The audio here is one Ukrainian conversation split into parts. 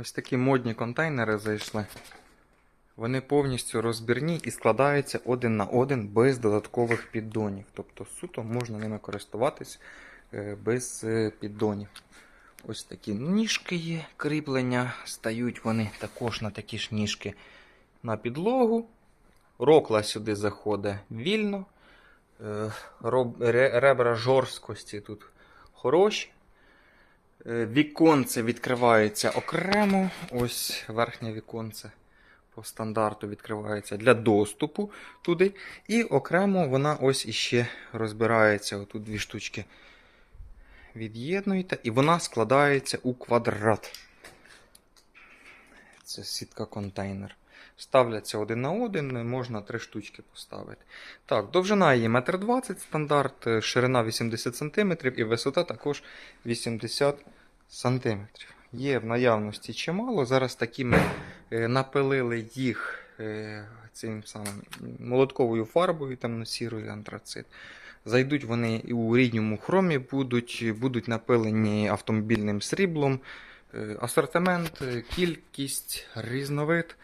Ось такі модні контейнери зайшли. Вони повністю розбірні і складаються один на один без додаткових піддонів. Тобто суто можна ними користуватись е, без е, піддонів. Ось такі ніжки є, кріплення. Стають вони також на такі ж ніжки на підлогу. Рокла сюди заходить вільно. Е, Ребра жорсткості тут хороші. Е, Віконце відкривається окремо. Ось верхнє віконце по стандарту відкривається для доступу туди. І окремо вона ось іще розбирається. Отут дві штучки від'єднуєте, і вона складається у квадрат. Це сітка контейнер. Ставляться один на один, можна три штучки поставити. Так, довжина її 1,20 м стандарт, е, ширина 80 см і висота також 80 см. Є в наявності чимало. Зараз такі ми е, напилили їх е, цим самим молотковою фарбою, темно-сірою антрацит. Зайдуть вони і у рідньому хромі, будуть, будуть напилені автомобільним сріблом. Асортимент, кількість, різновид.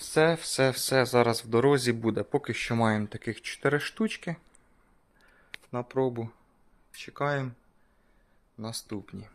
Все, все, все зараз в дорозі буде. Поки що маємо таких 4 штучки на пробу. Чекаємо наступні.